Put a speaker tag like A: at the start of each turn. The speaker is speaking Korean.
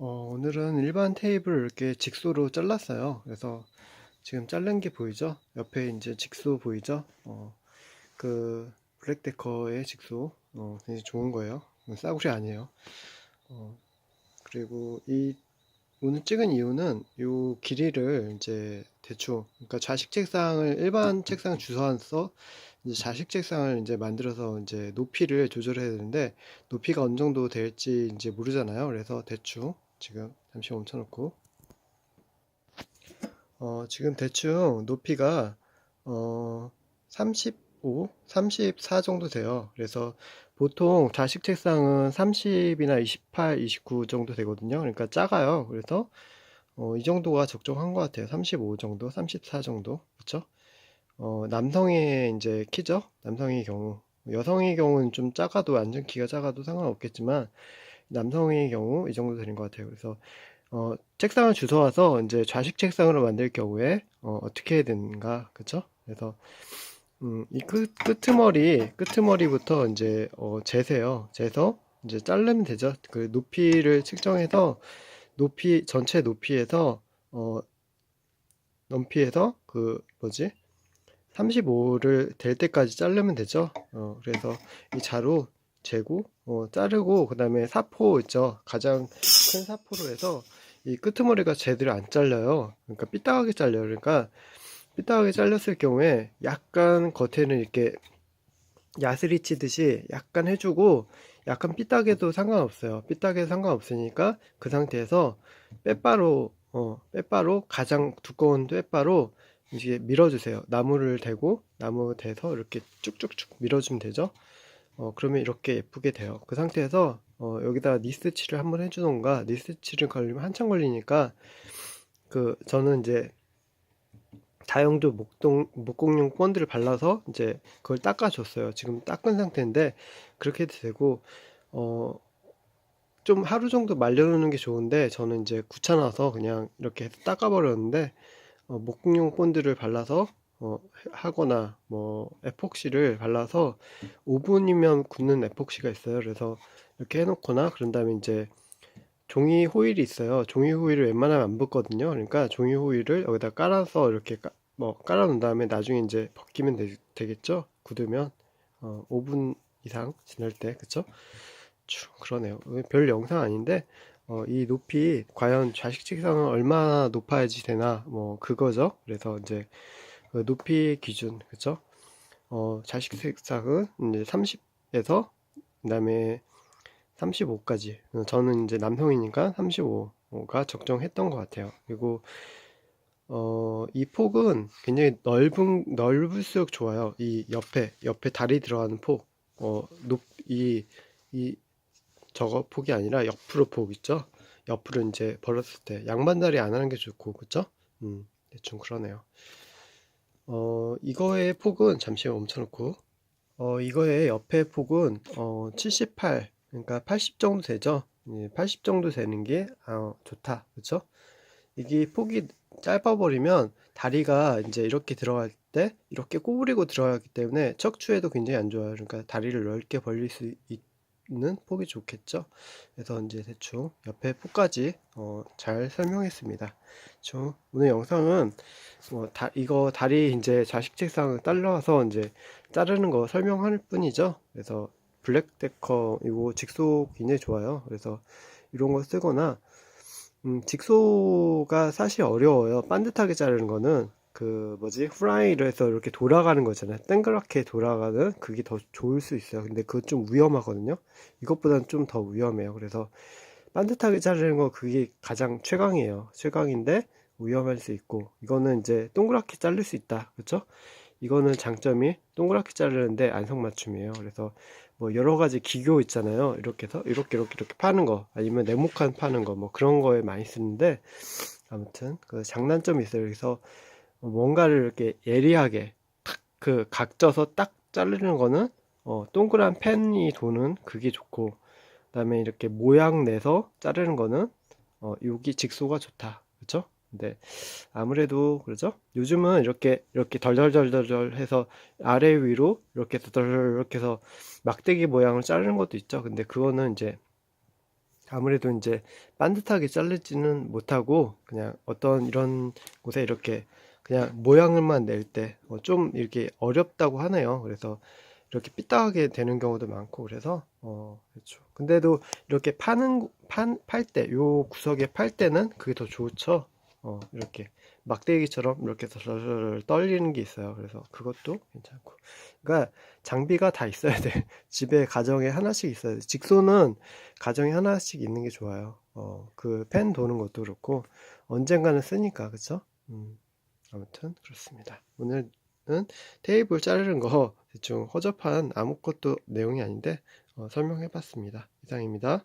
A: 어, 오늘은 일반 테이블을 이렇게 직소로 잘랐어요. 그래서 지금 자른 게 보이죠? 옆에 이제 직소 보이죠? 어, 그 블랙데커의 직소 어, 굉장히 좋은 거예요. 싸구려 아니에요. 어, 그리고 이 오늘 찍은 이유는 요 길이를 이제 대충 그러니까 좌식 책상을 일반 책상 주워서 이제 좌식 책상을 이제 만들어서 이제 높이를 조절해야 되는데 높이가 어느 정도 될지 이제 모르잖아요. 그래서 대충 지금 잠시 멈춰놓고 어, 지금 대충 높이가 어, 35, 34 정도 돼요. 그래서 보통 좌식 책상은 30이나 28, 29 정도 되거든요. 그러니까 작아요. 그래서 어, 이 정도가 적정한 것 같아요. 35 정도, 34 정도, 그렇죠? 어, 남성의 이제 키죠? 남성의 경우. 여성의 경우는 좀 작아도 완전 키가 작아도 상관없겠지만 남성의 경우 이 정도 되는 것 같아요. 그래서 어, 책상을 주워와서 이제 좌식 책상으로 만들 경우에 어, 떻게 해야 되는가, 그쵸? 그래서 음, 이 끝, 끄트머리, 끄트머리부터 이제 어, 재세요. 재서 이제 자르면 되죠. 그 높이를 측정해서 높이 전체 높이에서 어, 높이에서 그 뭐지? 35를 될 때까지 자르면 되죠. 어, 그래서 이 자로 재고 어, 자르고 그 다음에 사포 있죠. 가장 큰 사포로 해서 이 끄트머리가 제대로 안 잘려요. 그러니까 삐딱하게 잘려요. 그러니까 삐딱하게 잘렸을 경우에 약간 겉에는 이렇게 야스리 치듯이 약간 해주고 약간 삐딱해도 상관없어요. 삐딱해도 상관없으니까 그 상태에서 빼바로 어, 빼바로 가장 두꺼운 빼바로 이제 밀어주세요. 나무를 대고 나무 대서 이렇게 쭉쭉쭉 밀어주면 되죠. 어, 그러면 이렇게 예쁘게 돼요. 그 상태에서 어, 여기다가 니스칠을 한번 해주던가 니스칠을 걸리면 한참 걸리니까 그 저는 이제 다용도 목동 목공용 본드를 발라서 이제 그걸 닦아줬어요. 지금 닦은 상태인데 그렇게 해도 되고 어. 좀 하루 정도 말려놓는 게 좋은데 저는 이제 귀찮아서 그냥 이렇게 해서 닦아버렸는데 어, 목공용 본드를 발라서 어, 하거나 뭐 에폭시를 발라서 5분이면 굳는 에폭시가 있어요. 그래서 이렇게 해놓거나 그런 다음에 이제 종이 호일이 있어요. 종이 호일을 웬만하면 안 붓거든요. 그러니까 종이 호일을 여기다 깔아서 이렇게 까, 뭐 깔아 놓은 다음에 나중에 이제 벗기면 되, 겠죠 굳으면 어, 5분 이상 지날 때 그쵸? 쭉 그러네요. 별 영상 아닌데 어, 이 높이 과연 좌식 책상은 얼마나 높아야지 되나 뭐 그거죠. 그래서 이제 그 높이 기준 그쵸? 어, 좌식 책상은 이제 30에서 그다음에 35까지 저는 이제 남성이니까 35가 적정했던 것 같아요. 그리고 어, 이 폭은 굉장히 넓은 넓을수록 좋아요. 이 옆에 옆에 다리 들어가는 폭, 어, 높, 이, 이 저거 폭이 아니라 옆으로 폭 있죠? 옆으로 이제 벌었을 때 양반다리 안 하는 게 좋고 그쵸? 음, 대충 그러네요. 어, 이거의 폭은 잠시 멈춰놓고 어, 이거의 옆에 폭은 어, 78 그러니까 80 정도 되죠? 80 정도 되는 게 어, 좋다 그쵸? 이게 폭이 짧아버리면 다리가 이제 이렇게 들어갈 때 이렇게 꼬부리고 들어가기 때문에 척추에도 굉장히 안 좋아요. 그러니까 다리를 넓게 벌릴 수 있, 는 폭이 좋겠죠. 그래서 이제 대충 옆에 폭까지 어, 잘 설명했습니다. 저 오늘 영상은 뭐 다, 이거 다리 이제 좌식 책상 딸려와서 이제 자르는 거 설명할 뿐이죠. 그래서 블랙 데커 이거 직소 굉장히 좋아요. 그래서 이런 거 쓰거나 음, 직소가 사실 어려워요. 반듯하게 자르는 거는 그 뭐지? 후라이를 해서 이렇게 돌아가는 거잖아요. 땡그랗게 돌아가는 그게 더 좋을 수 있어요. 근데 그거 좀 위험하거든요. 이것보다는 좀 더 위험해요. 그래서 반듯하게 자르는 거 그게 가장 최강이에요. 최강인데 위험할 수 있고 이거는 이제 동그랗게 자를 수 있다. 그렇죠 이거는 장점이 동그랗게 자르는데 안성맞춤이에요. 그래서 뭐 여러 가지 기교 있잖아요. 이렇게 해서 이렇게 이렇게 이렇게 파는 거 아니면 네모칸 파는 거 뭐 그런 거에 많이 쓰는데 아무튼 그 장단점이 있어요. 그래서 뭔가를 이렇게 예리하게 탁 그 각져서 딱 자르는 거는 어, 동그란 펜이 도는 그게 좋고 그다음에 이렇게 모양 내서 자르는 거는 어, 여기 직소가 좋다 그렇죠? 근데 아무래도 그렇죠? 요즘은 이렇게 이렇게 덜덜덜덜 해서 아래 위로 이렇게 해서 덜 이렇게 해서 막대기 모양을 자르는 것도 있죠. 근데 그거는 이제 아무래도 이제 반듯하게 자르지는 못하고 그냥 어떤 이런 곳에 이렇게 그냥 모양을만 낼 때 좀 이렇게 어렵다고 하네요. 그래서 이렇게 삐딱하게 되는 경우도 많고 그래서 어 그렇죠. 근데도 이렇게 파는 팔때 요 구석에 팔 때는 그게 더 좋죠. 어 이렇게 막대기처럼 이렇게 덜덜 떨리는 게 있어요. 그래서 그것도 괜찮고. 그러니까 장비가 다 있어야 돼. 집에 가정에 하나씩 있어야 돼. 직소는 가정에 하나씩 있는 게 좋아요. 어, 그 펜 도는 것도 그렇고 언젠가는 쓰니까 그쵸? 음, 아무튼 그렇습니다. 오늘은 테이블 자르는 거 대충 허접한 아무것도 내용이 아닌데 어, 설명해 봤습니다. 이상입니다.